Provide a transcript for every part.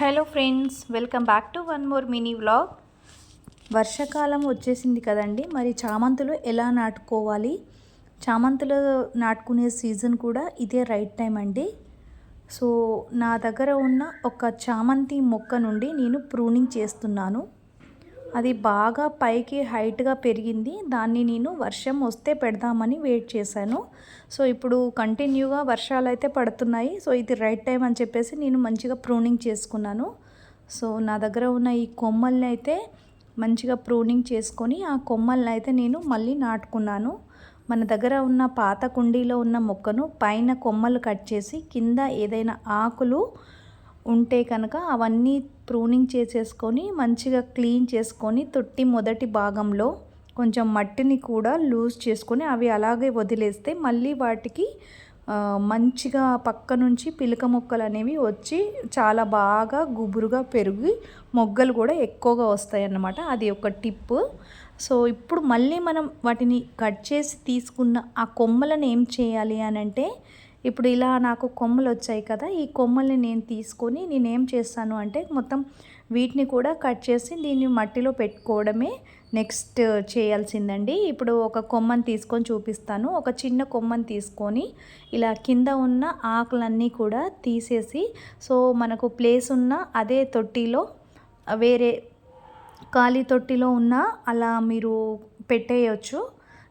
Hello friends welcome back to one more mini vlog. వర్షాకాలం వచ్చేసింది కదండి మరి చామంతులు ఎలా నాటుకోవాలి? చామంతులు నాటుకునే సీజన్ కూడా ఇదే రైట్ టైం అండి. సో నా దగ్గర ఉన్న ఒక చామంతి మొక్క నుండి నేను ప్రూనింగ్ చేస్తున్నాను. అది బాగా పైకి హైట్గా పెరిగింది. దాన్ని నేను వర్షం వస్తే పెడదామని వెయిట్ చేశాను. సో ఇప్పుడు కంటిన్యూగా వర్షాలు అయితే పడుతున్నాయి. సో ఇది రైట్ టైం అని చెప్పేసి నేను మంచిగా ప్రూనింగ్ చేసుకున్నాను. సో నా దగ్గర ఉన్న ఈ కొమ్మల్ని అయితే మంచిగా ప్రూనింగ్ చేసుకొని ఆ కొమ్మల్ని అయితే నేను మళ్ళీ నాటుకున్నాను. మన దగ్గర ఉన్న పాత కుండీలో ఉన్న మొక్కను పైన కొమ్మలు కట్ చేసి కింద ఏదైనా ఆకులు ఉంటే కనుక అవన్నీ ప్రూనింగ్ చేసేసుకొని మంచిగా క్లీన్ చేసుకొని తొట్టి మొదటి భాగంలో కొంచెం మట్టిని కూడా లూజ్ చేసుకొని అవి అలాగే వదిలేస్తే మళ్ళీ వాటికి మంచిగా పక్క నుంచి పిలక మొక్కలు అనేవి వచ్చి చాలా బాగా గుబురుగా పెరిగి మొగ్గలు కూడా ఎక్కువగా వస్తాయి అన్నమాట అది ఒక టిప్పు సో ఇప్పుడు మళ్ళీ మనం వాటిని కట్ చేసి తీసుకున్న ఆ కొమ్మలను ఏం చేయాలి అని అంటే ఇప్పుడు ఇలా నాకు కొమ్మలు వచ్చాయి కదా ఈ కొమ్మల్ని నేను తీసుకొని నేనేం చేస్తాను అంటే మొత్తం వీటిని కూడా కట్ చేసి దీన్ని మట్టిలో పెట్టుకోవడమే నెక్స్ట్ చేయాల్సిందండి. ఇప్పుడు ఒక కొమ్మని తీసుకొని చూపిస్తాను. ఒక చిన్న కొమ్మని తీసుకొని ఇలా కింద ఉన్న ఆకులన్నీ కూడా తీసేసి సో మనకు ప్లేస్ ఉన్న అదే తొట్టిలో వేరే ఖాళీ తొట్టిలో ఉన్న అలా మీరు పెట్టేయచ్చు.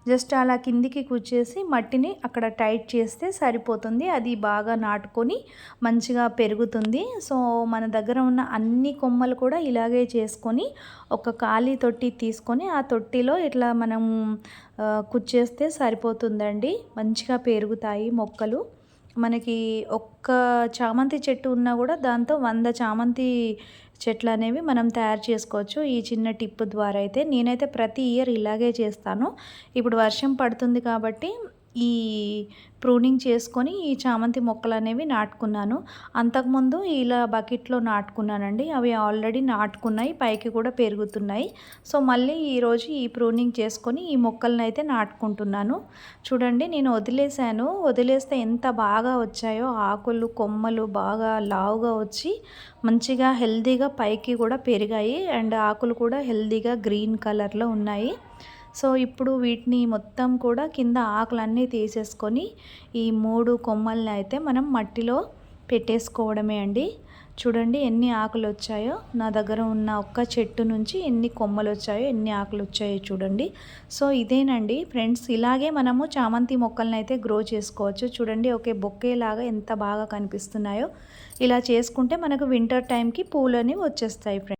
జస్ట్ అలా కిందికి కూర్చేసి మట్టిని అక్కడ టైట్ చేస్తే సరిపోతుంది. అది బాగా నాటుకొని మంచిగా పెరుగుతుంది. సో మన దగ్గర ఉన్న అన్ని కొమ్మలు కూడా ఇలాగే చేసుకొని ఒక ఖాళీ తొట్టి తీసుకొని ఆ తొట్టిలో ఇట్లా మనం కుచ్చేస్తే సరిపోతుందండి. మంచిగా పెరుగుతాయి మొక్కలు. మనకి ఒక్క చామంతి చెట్టు ఉన్నా కూడా దాంతో వంద చామంతి చెట్లు అనేవి మనం తయారు చేసుకోవచ్చు. ఈ చిన్న టిప్ ద్వారా అయితే నేనైతే ప్రతి ఇయర్ ఇలాగే చేస్తాను. ఇప్పుడు వర్షం పడుతుంది కాబట్టి ఈ ప్రూనింగ్ చేసుకొని ఈ చామంతి మొక్కలు అనేవి నాటుకున్నాను. అంతకుముందు ఇలా బకెట్లో నాటుకున్నానండి. అవి ఆల్రెడీ నాటుకున్నాయి పైకి కూడా పెరుగుతున్నాయి. సో మళ్ళీ ఈరోజు ఈ ప్రూనింగ్ చేసుకొని ఈ మొక్కలను అయితే నాటుకుంటున్నాను. చూడండి నేను వదిలేశాను. వదిలేస్తే ఎంత బాగా వచ్చాయో ఆకులు కొమ్మలు బాగా లావుగా వచ్చి మంచిగా హెల్తీగా పైకి కూడా పెరిగాయి. అండ్ ఆకులు కూడా హెల్తీగా గ్రీన్ కలర్లో ఉన్నాయి. సో ఇప్పుడు వీటిని మొత్తం కూడా కింద ఆకులన్నీ తీసేసుకొని ఈ మూడు కొమ్మల్ని అయితే మనం మట్టిలో పెట్టేసుకోవడమే అండి. చూడండి ఎన్ని ఆకులు వచ్చాయో నా దగ్గర ఉన్న ఒక్క చెట్టు నుంచి ఎన్ని కొమ్మలు వచ్చాయో ఎన్ని ఆకులు వచ్చాయో చూడండి. సో ఇదేనండి ఫ్రెండ్స్ ఇలాగే మనము చామంతి మొక్కలను అయితే గ్రో చేసుకోవచ్చు. చూడండి ఒకే బొక్కేలాగా ఎంత బాగా కనిపిస్తున్నాయో. ఇలా చేసుకుంటే మనకు వింటర్ టైంకి పూలని వచ్చేస్తాయి ఫ్రెండ్స్.